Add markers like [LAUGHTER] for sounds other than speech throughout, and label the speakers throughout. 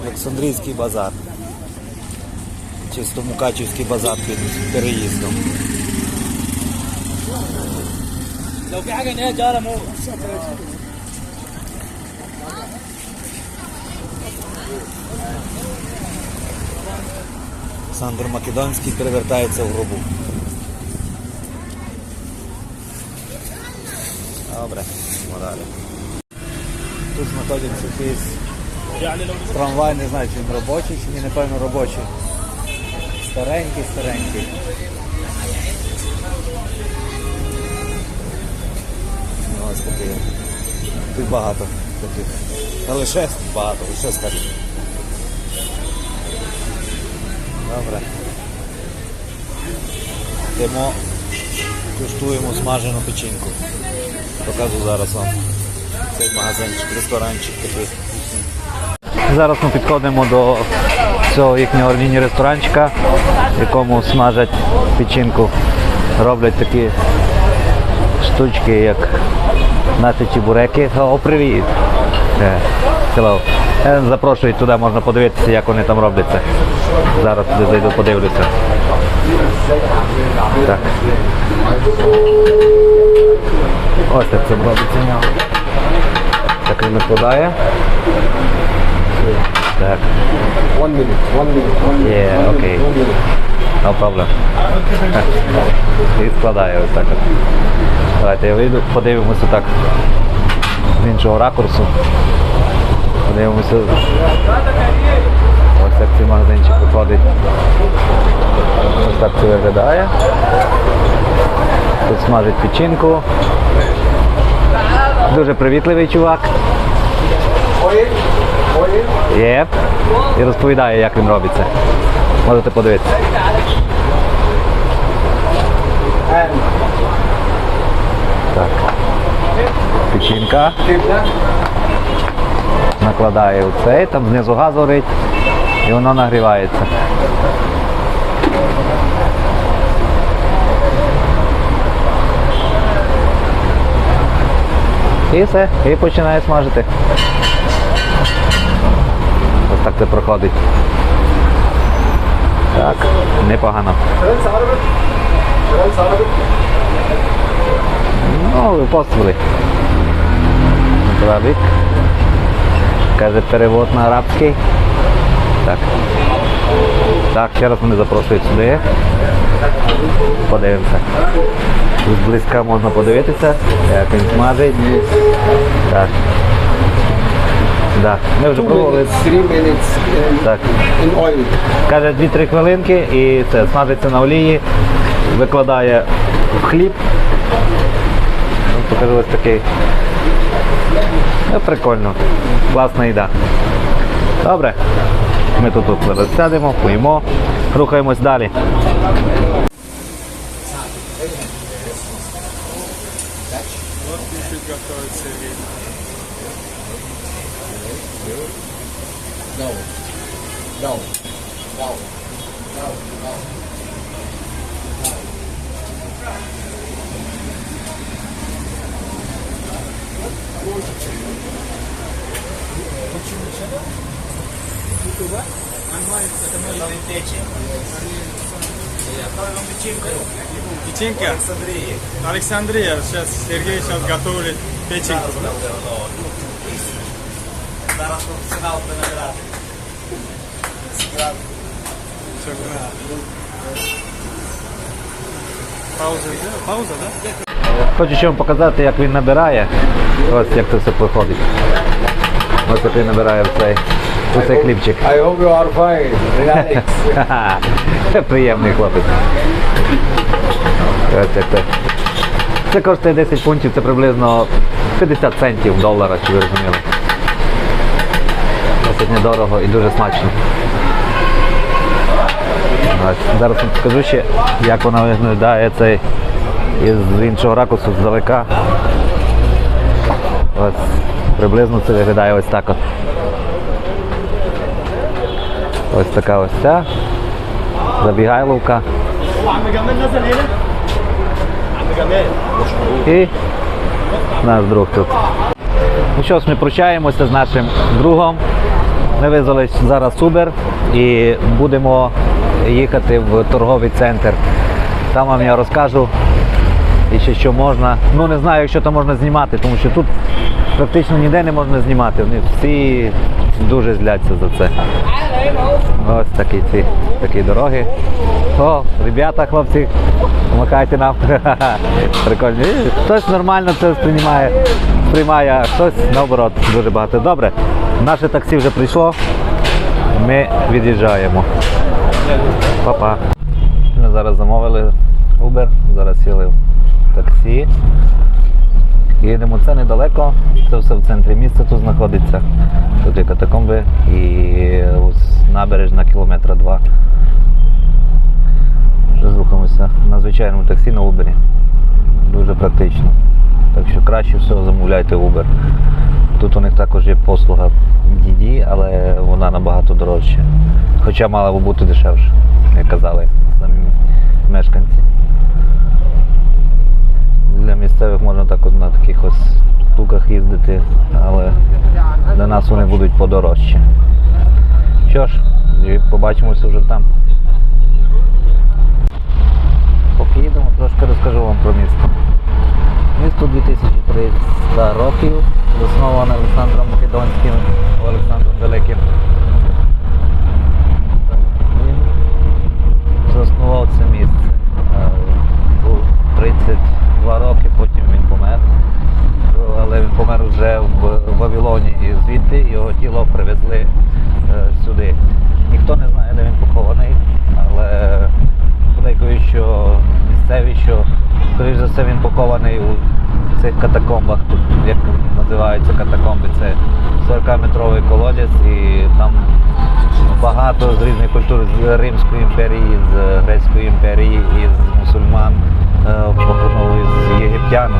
Speaker 1: Олександрійський базар. Чисто Мукачівський базар під переїздом. Олександр Македонський перевертається в гробу. Добре, морали. Тут
Speaker 2: знаходимося десь
Speaker 1: трамвай, не знаю, чи він робочий, чи ні, напевно робочий. Старенький, старенький. Ну, Ось такий. Тут багато таких. Та лише багато, лише старі. Добре. Йдемо, куштуємо смажену печінку. Покажу зараз вам цей магазинчик, ресторанчик такий. Зараз ми підходимо до цього їхнього міні-ресторанчика, в якому смажать печінку. Роблять такі штучки, як наші чебуреки. О, привіт! Е, Hello. Е, Запрошують туди, можна подивитися, як вони там роблять це. Зараз туди зайду, подивлюся. Так. Ось як це робиться. Так він накладає. Так.
Speaker 3: One minute, one minute, one minute.
Speaker 1: Yeah,
Speaker 3: one
Speaker 1: okay.
Speaker 3: minute.
Speaker 1: No problem. І складає ось так. Давайте я вийду, подивимося так з іншого ракурсу. Подивимося. Ось так цей магазинчик виходить. Ось так це виглядає. Тут смажить печінку. Дуже привітливий чувак. Є. І розповідає, як він робить це. Можете подивитися. Так. Печінка. накладає у цей, там знизу газ горить і воно нагрівається. І все, і починає смажити. Так це проходить. Так, непогано. Ну, постріли. Правик. Каже перевод на арабський. Так. Так, ще раз мене запрошують сюди. Подивимося. Тут зблизька можна подивитися, як він смажить. Так. Да. Ми вже пробували.
Speaker 3: three minutes in,
Speaker 1: Так.
Speaker 3: in oil.
Speaker 1: Каже 2-3 хвилинки і це смажиться на олії, викладає в хліб. Ну, Покажу ось такий. Ну, прикольно. Класна їда. Добре. Ми тут, тут зараз сядемо, поїмо, рухаємось далі.
Speaker 3: No. No. No. No. No.
Speaker 4: Печенька? Александрия. Сейчас Сергей сейчас готовит печеньку. Все, да. Пауза, да? Пауза, да?
Speaker 1: Хочу ще вам показати, як він набирає. Ось як це все проходить. Ось як він набирає в цей, у цей хлібчик.
Speaker 3: I hope you are fine. Relax. [LAUGHS]
Speaker 1: Приємний хлопець. Ось як це. Це коштує 10 фунтів, це приблизно 50 центів долара, чи ви розуміли досить недорого і дуже смачно. Ось. Зараз вам покажу ще, як вона виглядає цей із іншого ракурсу здалека. Ось. Приблизно це виглядає ось так. от. Ось така ось ця. Забігайловка. І наш друг тут. Ну що ж, ми прощаємося з нашим другом. Ми визвали зараз Uber і будемо їхати в торговий центр. Там вам я розкажу і ще що можна. Ну не знаю, якщо там можна знімати, тому що тут практично ніде не можна знімати. Вони всі дуже зляться за це. Ось такі ці такі дороги. О, ребята, хлопці, помахайте нам. [LAUGHS] Прикольно. Хтось нормально це сприймає, сприймає, а хтось наоборот дуже багато. Добре, наше таксі вже прийшло. Ми від'їжджаємо. Па-па. Ми зараз замовили Uber, зараз сіли в таксі. Їдемо, це недалеко, це все в центрі міста тут знаходиться. Тут є катакомби і ось набережна кілометра два. Вже рухаємося на звичайному таксі на Uber. Дуже практично. Так що краще всього замовляйте Uber. Тут у них також є послуга DD, але вона набагато дорожча. Хоча мала би бути дешевше, як казали самі мешканці. Для місцевих можна так на таких ось штуках їздити, але для нас вони будуть подорожчі. Що ж, побачимося вже там. Поки їдемо, трошки розкажу вам про місто. Місто 2300 років, засноване Олександром Македонським, Олександром Великим. Він заснував це місце. Е, Був 32 роки, потім він помер. Але він помер вже в Вавилоні і звідти його тіло привезли е, сюди. Ніхто не знає, де він похований, але подейкують, що місцеві, що скоріш за все він похований у цих катакомбах, тут як називаються катакомби, це 40-метровий колодязь і там багато з різних культур з Римської імперії, з Грецької імперії, із мусульман, е, з єгиптян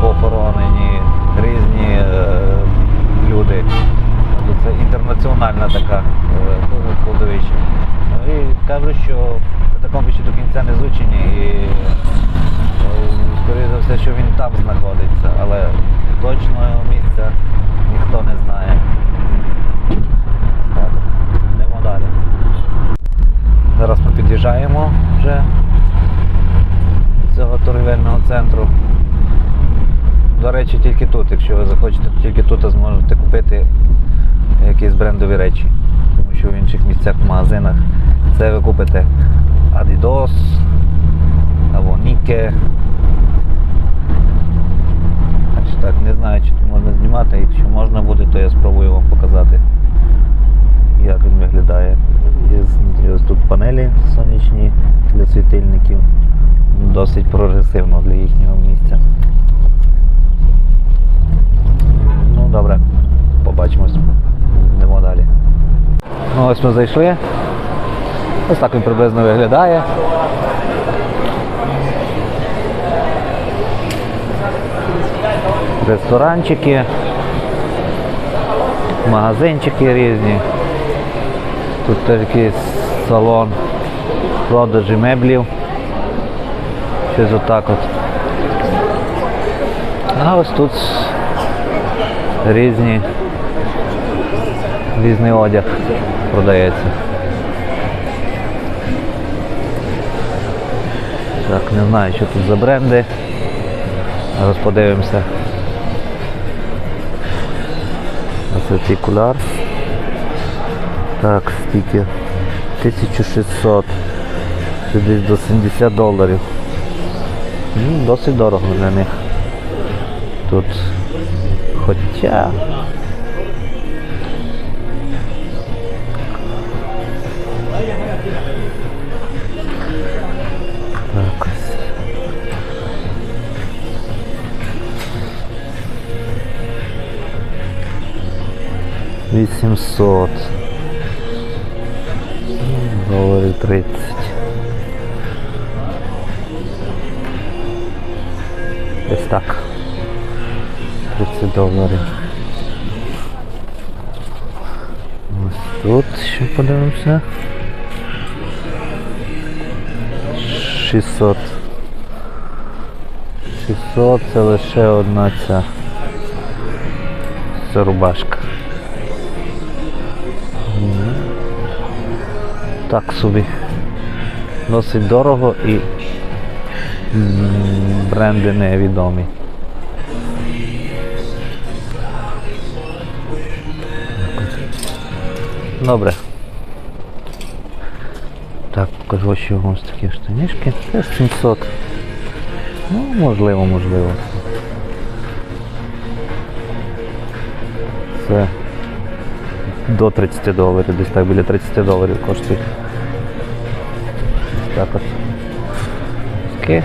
Speaker 1: похоронені різні е, люди. Тобто Це інтернаціональна така е, кладовище. Ну і кажуть, що катакомби ще до кінця не зучені і що він там знаходиться, але точного місця ніхто не знає. Так, Йдемо далі. Зараз ми під'їжджаємо вже до цього торгівельного центру. До речі, тільки тут, якщо ви захочете, тільки тут зможете купити якісь брендові речі. Тому що в інших місцях в магазинах це ви купите Adidas або Nike. Так так, не знаю, чи тут можна знімати, якщо можна буде, то я спробую вам показати, як він виглядає. Ось тут панелі сонячні для світильників. Досить прогресивно для їхнього місця. Ну добре, побачимось. Йдемо далі. Ну, ось ми зайшли. Ось так він приблизно виглядає. Ресторанчики, магазинчики різні. Тут якийсь салон продажі меблів. Щось отак от. А ось тут різні різний одяг продається. Так, не знаю, що тут за бренди. Зараз подивимося. Це. Так, стільки. 1600. Це десь до 70 доларів. Ну, досить дорого для них. Тут хоча. 800. Доларів 30. Десь так. 30 доларів. Ось тут ще подивимося. 600. 600 це лише одна ця рубашка. так собі. Досить дорого і бренди невідомі. Добре. Так, покажу ще вам такі штанішки. Це 700. Ну, можливо, можливо. Все до 30 доларів, десь так біля 30 доларів коштує. Так от. Окей.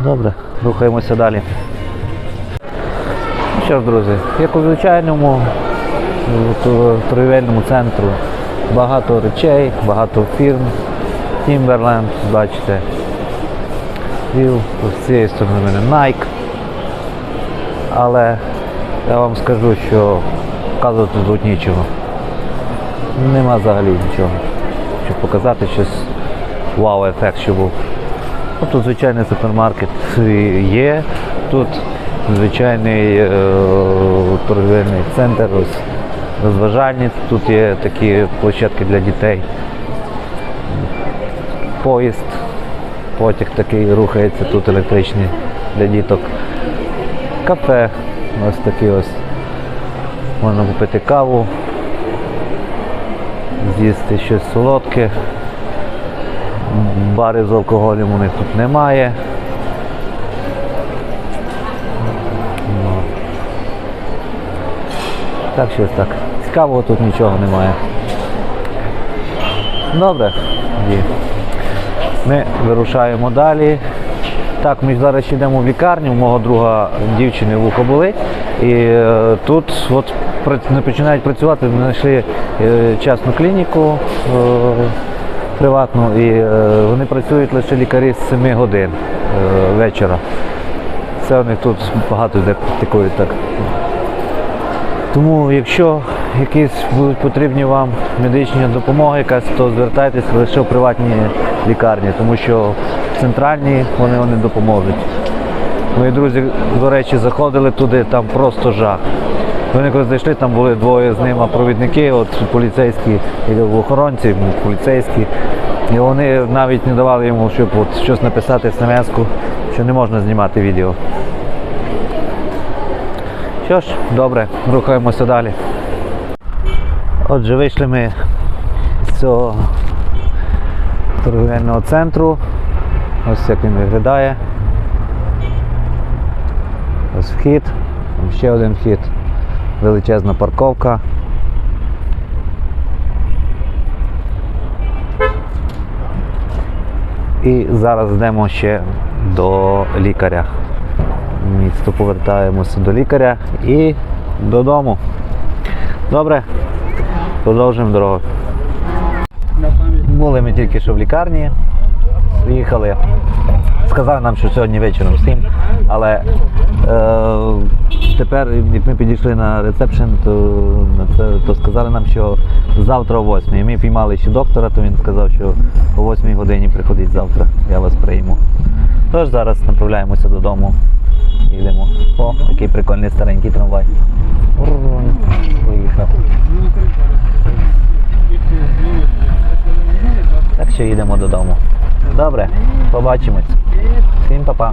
Speaker 1: Добре, рухаємося далі. Ну що ж, друзі, як у звичайному торгівельному центру багато речей, багато фірм, Timberland, бачите, Вів, з цієї сторони в мене Nike. Але я вам скажу, що показувати тут нічого. Нема взагалі нічого. Щоб показати щось, вау-ефект, що був. Ну, Тут звичайний супермаркет є, тут звичайний е, торговельний центр, розважальні, тут є такі площадки для дітей. Поїзд, потяг такий рухається, тут електричний для діток. Кафе, ось такі ось Можна купити каву, з'їсти щось солодке, бари з алкоголем у них тут немає. Ну. Так щось так. Цікавого тут нічого немає. Добре, Ді. ми вирушаємо далі. Так, ми зараз йдемо в лікарню, у мого друга дівчини вухо були І е, тут от починають працювати, знайшли е, частну клініку е, приватну і е, вони працюють лише лікарі з 7 годин вечора. Це у них тут багато де практикують так. Тому якщо якісь будуть потрібні вам медичні допомоги, якась, то звертайтесь лише в приватні лікарні, тому що центральні вони вони допоможуть. Мої друзі, до речі, заходили туди, там просто жах. Вони коли зайшли, там були двоє з ними провідники, от поліцейські і охоронці, ну, поліцейські. І вони навіть не давали йому, щоб от щось написати смс-ку, що не можна знімати відео. Що ж, добре, рухаємося далі. Отже, вийшли ми з цього торговельного центру. Ось як він виглядає. Ось вхід, ще один вхід величезна парковка. І зараз йдемо ще до лікаря. Місто повертаємося до лікаря і додому. Добре, продовжуємо дорогу. Були ми тільки що в лікарні, їхали. Сказали нам, що сьогодні вечором всім, але е, тепер, як ми підійшли на рецепшн, то це то сказали нам, що завтра о 8. Ми піймали ще доктора, то він сказав, що о 8 годині приходить завтра, я вас прийму. Тож зараз направляємося додому Їдемо. О, який прикольний старенький трамвай. Виїхав. Так що їдемо додому. Добре, побачимось. Всім па-па.